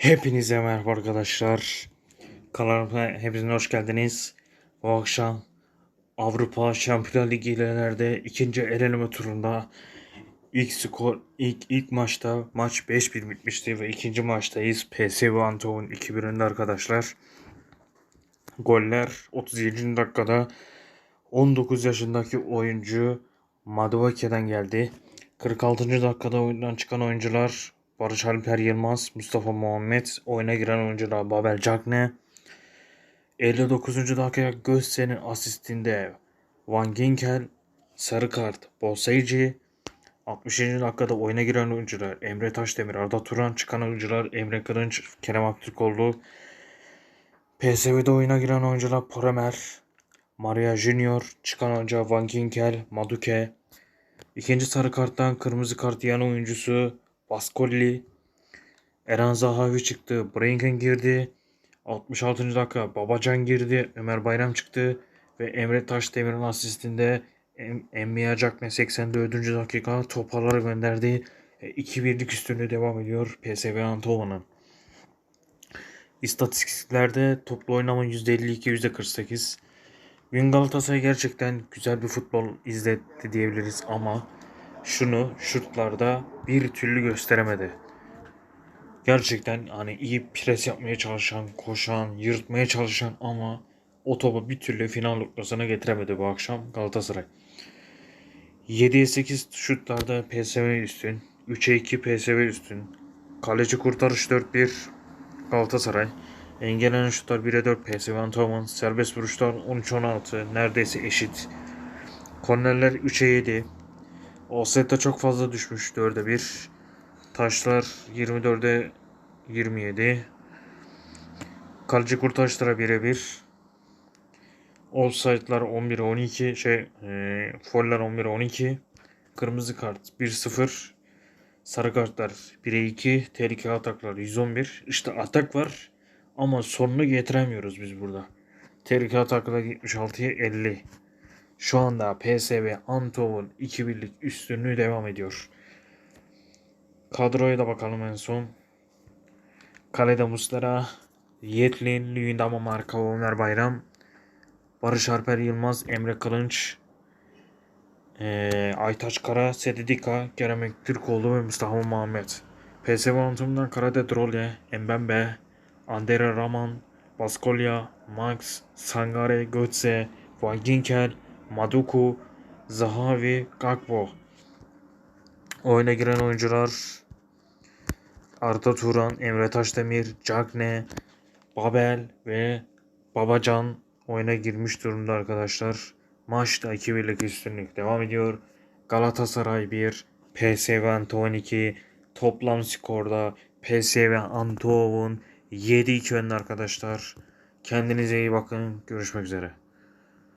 Hepinize merhaba arkadaşlar. Kanalıma hepiniz hoş geldiniz. Bu akşam Avrupa Şampiyonlar Ligi ilerlerde ikinci eleme turunda ilk skor ilk ilk maçta maç 5-1 bitmişti ve ikinci maçtayız. PSV Eindhoven 2-1 önde arkadaşlar. Goller 37. dakikada 19 yaşındaki oyuncu Maduake'den geldi. 46. dakikada oyundan çıkan oyuncular Barış Alper Yılmaz, Mustafa Muhammed, oyuna giren oyuncular Babel Cagne. 59. dakika Göster'in asistinde Van Ginkel, sarı kart Boseyci. 60. dakikada oyuna giren oyuncular Emre Taşdemir, Arda Turan, çıkan oyuncular Emre Kılınç, Kerem Aktürkoğlu. PSV'de oyuna giren oyuncular Poremer, Maria Junior, çıkan oyuncu Van Ginkel, Maduke. İkinci sarı karttan kırmızı kart yan oyuncusu Baskolli. Eren Zahavi çıktı. Brinken girdi. 66. dakika Babacan girdi. Ömer Bayram çıktı. Ve Emre Taşdemir'in asistinde em Emmiya Cakne 84. dakika toparları gönderdi. E, 2-1'lik üstünlüğü devam ediyor PSV Eindhoven'ın. İstatistiklerde toplu oynama %52, %48. Bugün Galatasaray gerçekten güzel bir futbol izletti diyebiliriz ama şunu şutlarda bir türlü gösteremedi. Gerçekten hani iyi pres yapmaya çalışan, koşan, yırtmaya çalışan ama o topu bir türlü final noktasına getiremedi bu akşam Galatasaray. 7'ye 8 şutlarda PSV üstün, 3'e 2 PSV üstün. Kaleci kurtarış 4-1 Galatasaray. Engellenen şutlar 1'e 4 PSV Eindhoven. Serbest vuruşlar 13-16 neredeyse eşit. Kornerler 3'e 7. Offset'te çok fazla düşmüş 4'e 1. Taşlar 24'e 27. Kaleci kurtarışlara 1'e 1. Offside'lar 11'e 12. Şey, e, foller 11'e 12. Kırmızı kart 1-0. Sarı kartlar 1'e 2. Tehlikeli ataklar 111. İşte atak var ama sonunu getiremiyoruz biz burada. Tehlikeli ataklar 76'ya 50. Şu anda PSV Eindhoven 2-1'lik üstünlüğü devam ediyor. Kadroya da bakalım en son. Kalede Muslera, Yetlin, Lüyendama Marka, Ömer Bayram, Barış Alper Yılmaz, Emre Kılınç, ee, Aytaç Kara, Sedidika, Kerem Türkoğlu ve Mustafa Muhammed. PSV Eindhoven'dan Karade Drolye, Mbembe, Andere Raman, Baskolya, Max, Sangare, Götze, Van Ginkel, Maduku, Zahavi, Gakpo. Oyuna giren oyuncular Arda Turan, Emre Taşdemir, Cagne, Babel ve Babacan oyuna girmiş durumda arkadaşlar. Maçta 2-1'lik üstünlük devam ediyor. Galatasaray 1, PSV Eindhoven 2. Toplam skorda PSV Eindhoven 7-2 önde arkadaşlar. Kendinize iyi bakın. Görüşmek üzere.